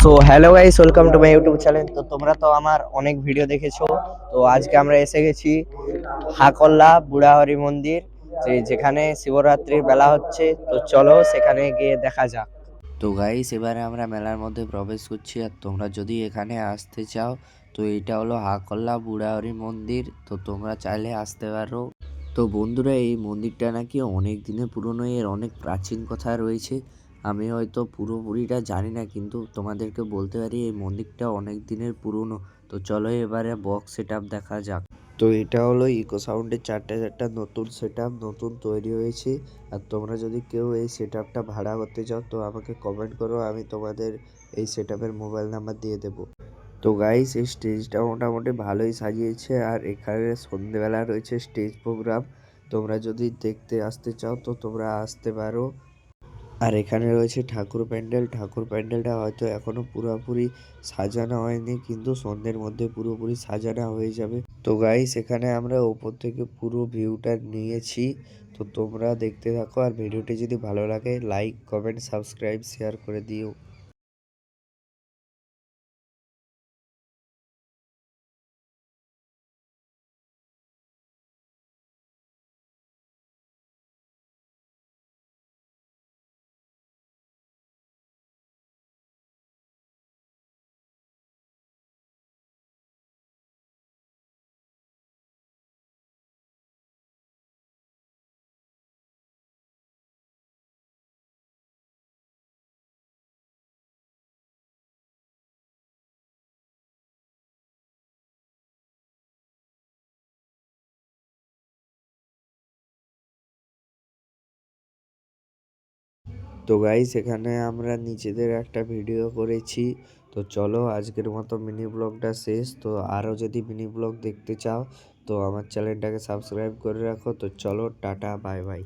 So hello guys welcome to my YouTube channel তো তোমরা তো আমার অনেক ভিডিও দেখেছ। তো আজকে আমরা এসে গেছি হাকল্লা বুড়াহরি মন্দির যেখানে শিবরাত্রির বেলা হচ্ছে। তো চলো সেখানে গিয়ে দেখা যাক। তো গাইস এবারে আমরা মেলার মধ্যে প্রবেশ করছি আর তোমরা যদি এখানে আসতে চাও, তো এটা হলো হাকল্লা বুড়াহরি মন্দির। তো তোমরা চাইলে আসতে পারো। তো বন্ধুরা, এই মন্দিরটা নাকি অনেক দিনের পুরনো, এর অনেক প্রাচীন কথা রয়েছে। আমি হয়তো পুরোপুরিটা জানি না, কিন্তু তোমাদেরকে বলতে পারি এই মন্দিরটা অনেক দিনের পুরনো। তো চলো এবারে বক্স সেট দেখা যাক। তো এটা হলো ইকো সাউন্ডের চারটে, চারটা নতুন সেট নতুন তৈরি হয়েছে। আর তোমরা যদি কেউ এই সেট ভাড়া করতে চাও, তো আমাকে কমেন্ট করো, আমি তোমাদের এই সেট মোবাইল নাম্বার দিয়ে দেবো। তো গাইস এই স্টেজটা মোটামুটি ভালোই সাজিয়েছে, আর এখানে সন্ধেবেলা রয়েছে স্টেজ প্রোগ্রাম তোমরা যদি দেখতে আসতে চাও, তো তোমরা আসতে পারো। আর এখানে রয়েছে ঠাকুর প্যান্ডেল। ঠাকুর প্যান্ডেলটা হয়তো এখনও পুরোপুরি সাজানো হয়নি, কিন্তু সন্ধ্যের মধ্যে পুরোপুরি সাজানো হয়ে যাবে। তো গাইস এখানে আমরা ওপর থেকে পুরো ভিউটা নিয়েছি। তো তোমরা দেখতে থাকো আর ভিডিওটি যদি ভালো লাগে লাইক কমেন্ট সাবস্ক্রাইব শেয়ার করে দিও। তো গাই সেখানে আমরা নিজেদের একটা ভিডিও করেছি। তো চলো আজকের মতো মিনি ব্লগটা শেষ। তো আরও যদি মিনি ব্লগ দেখতে চাও, তো আমার চ্যানেলটাকে সাবস্ক্রাইব করে রাখো। তো চলো, টাটা বাই বাই